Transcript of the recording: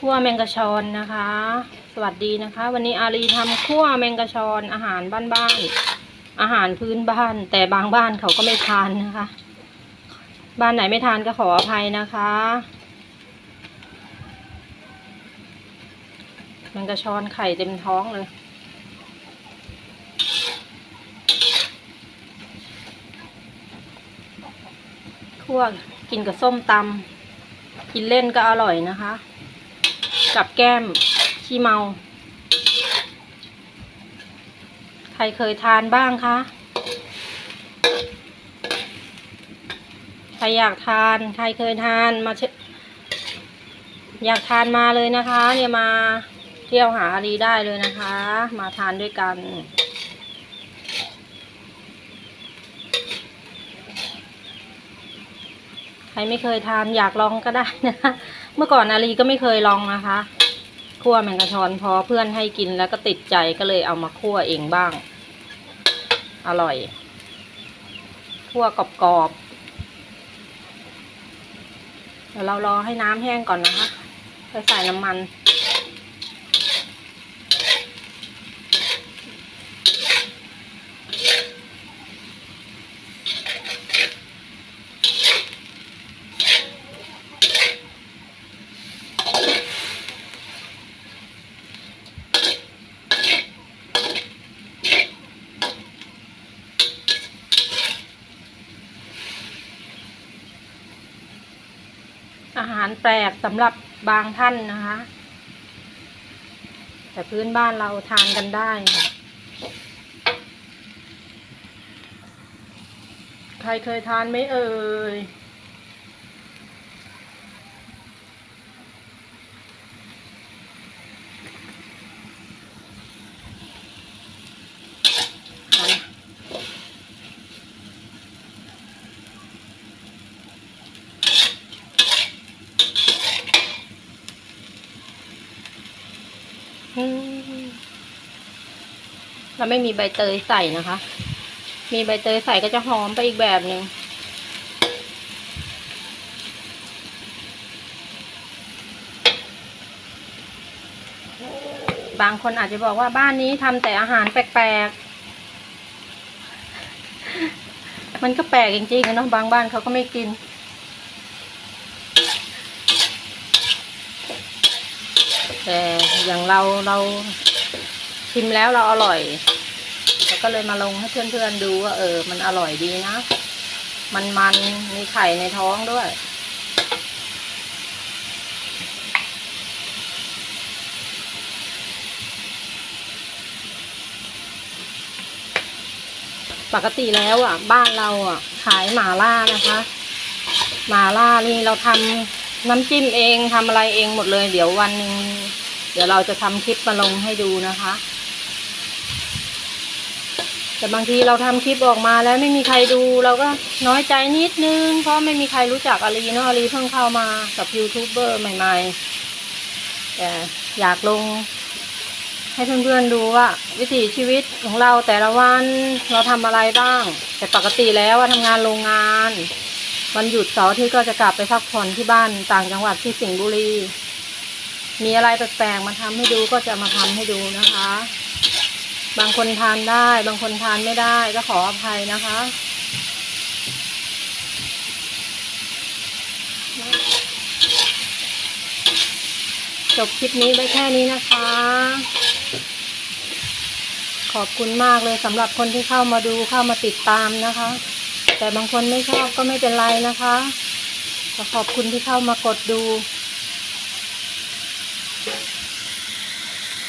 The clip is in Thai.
คั่วแมงกะชอนนะคะ สวัสดีนะคะ วันนี้อารีทำคั่วแมงกะชอนอาหารบ้านๆอาหารพื้นบ้าน แต่บางบ้านเขาก็ไม่ทานนะคะ บ้านไหนไม่ทานก็ขออภัยนะคะแมงกะชอนไข่เต็มท้องเลยคั่วกินกับส้มตำกินเล่นก็อร่อยนะคะ กับแก้มขี้เมา ใครเคยทานบ้างคะ ใครอยากทาน ใครเคยทานมาเชอยากทานมาเลยนะคะ เนี่ยมาเที่ยวหาอารีได้เลยนะคะ มาทานด้วยกันใครไม่เคยทานอยากลองก็ได้นะคะ เมื่อก่อนอาลีก็ไม่เคยลองนะคะคั่วแมงกะชอนพอเพื่อนให้กินแล้วก็ติดใจก็เลยเอามาคั่วเองบ้าง อร่อยคั่วกรอบๆเดี๋ยวเรารอให้น้ำแห้งก่อนนะคะไปใส่น้ำมัน อาหารแปลกสำหรับบางท่านนะคะ แต่พื้นบ้านเราทานกันได้ค่ะใครเคยทานไหมเอ่ย เราไม่มีใบเตยใส่นะคะ มีใบเตยใส่ก็จะหอมไปอีกแบบหนึ่งบางคนอาจจะบอกว่าบ้านนี้ทำแต่อาหารแปลกๆ มันก็แปลกจริงๆนะเนาะบางบ้านเขาก็ไม่กิน แต่อย่างเราเราชิมแล้วเราอร่อยแล้วก็เลยมาลงให้เพื่อนๆดูว่าเออ มันอร่อยดีนะ มันมันมีไข่ในท้องด้วย ปกติแล้วอะ บ้านเราอะ ขายหมาล่านะคะ หมาล่านี่เราทำ น้ำจิ้มเองทำอะไรเองหมดเลย เดี๋ยววันหนึ่งเดี๋ยวเราจะทำคลิปมาลงให้ดูนะคะ แต่บางทีเราทำคลิปออกมาแล้วไม่มีใครดูเราก็น้อยใจนิดนึง เพราะไม่มีใครรู้จักอาลีเนาะอาลีเพิ่งเข้ามากับยูทูบเบอร์ใหม่ ๆ แต่อยากลงให้เพื่อนๆดูว่า วิถีชีวิตของเราแต่ละวันเราทำอะไรบ้าง แต่ปกติแล้วว่าทำงานโรงงาน วันหยุดเสาร์อที่ก็จะกลับไปพักผ่อนที่บ้านต่างจังหวัดที่สิงห์บุรี มีอะไรแปลกๆมาทำให้ดูก็จะมาทำให้ดูนะคะ บางคนทานได้ บางคนทานไม่ได้ก็ขออภัยนะคะจบคลิปนี้ไว้แค่นี้นะคะ ขอบคุณมากเลยสำหรับคนที่เข้ามาดูเข้ามาติดตามนะคะ แต่บางคนไม่ชอบก็ไม่เป็นไรนะคะขอขอบคุณที่เข้ามากดดู